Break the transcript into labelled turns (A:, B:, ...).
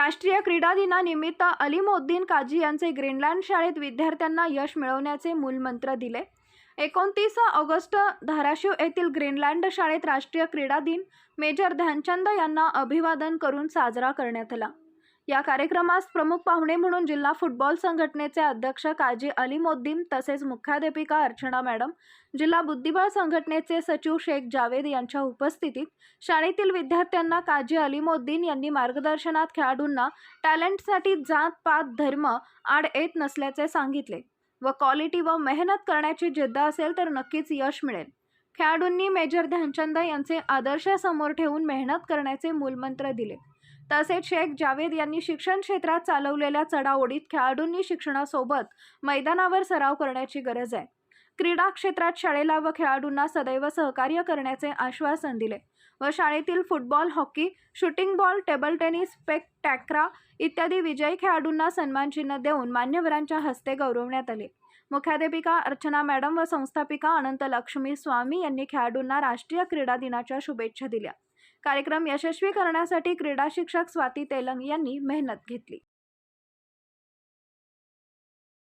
A: राष्ट्रीय क्रीडा दिनानिमित्त अलीमोद्दीन काजी यांचे ग्रीनलँड शाळेत विद्यार्थ्यांना यश मिळवण्याचे मूलमंत्र दिले. एकोणतीस ऑगस्ट धाराशिव येथील ग्रीनलँड शाळेत राष्ट्रीय क्रीडा दिन मेजर ध्यानचंद यांना अभिवादन करून साजरा करण्यात आला. या कार्यक्रमास प्रमुख पाहुणे म्हणून जिल्हा फुटबॉल संघटनेचे अध्यक्ष काजी अलीमोद्दीन तसेच मुख्याध्यापिका अर्चना मॅडम जिल्हा बुद्धिबळ संघटनेचे सचिव शेख जावेद यांच्या उपस्थितीत शाळेतील विद्यार्थ्यांना काजी अलीमोद्दीन यांनी मार्गदर्शनात खेळाडूंना टॅलेंटसाठी जात पात धर्म आड येत नसल्याचे सांगितले व क्वालिटी व मेहनत करण्याची जिद्द असेल तर नक्कीच यश मिळेल. खेळाडूंनी मेजर ध्यानचंद यांचे आदर्श समोर ठेवून मेहनत करण्याचे मूलमंत्र दिले. तसेच शेख जावेद यांनी शिक्षण क्षेत्रात चालवलेल्या चढाओढीत खेळाडूंनी शिक्षणासोबत मैदानावर सराव करण्याची गरज आहे. क्रीडा क्षेत्रात शाळेला व खेळाडूंना सदैव सहकार्य करण्याचे आश्वासन दिले व शाळेतील football hockey shooting ball table tennis Peck टॅक्रा इत्यादी विजयी खेळाडूंना सन्मानचिन्ह देऊन मान्यवरांच्या हस्ते गौरवण्यात आले. मुख्याध्यापिका अर्चना मॅडम व संस्थापिका अनंत लक्ष्मी स्वामी यांनी खेळाडूंना राष्ट्रीय क्रीडा दिनाच्या शुभेच्छा दिल्या. कार्यक्रम यशस्वी करण्यासाठी क्रीडा शिक्षक स्वाती तेलंग यांनी मेहनत घेतली.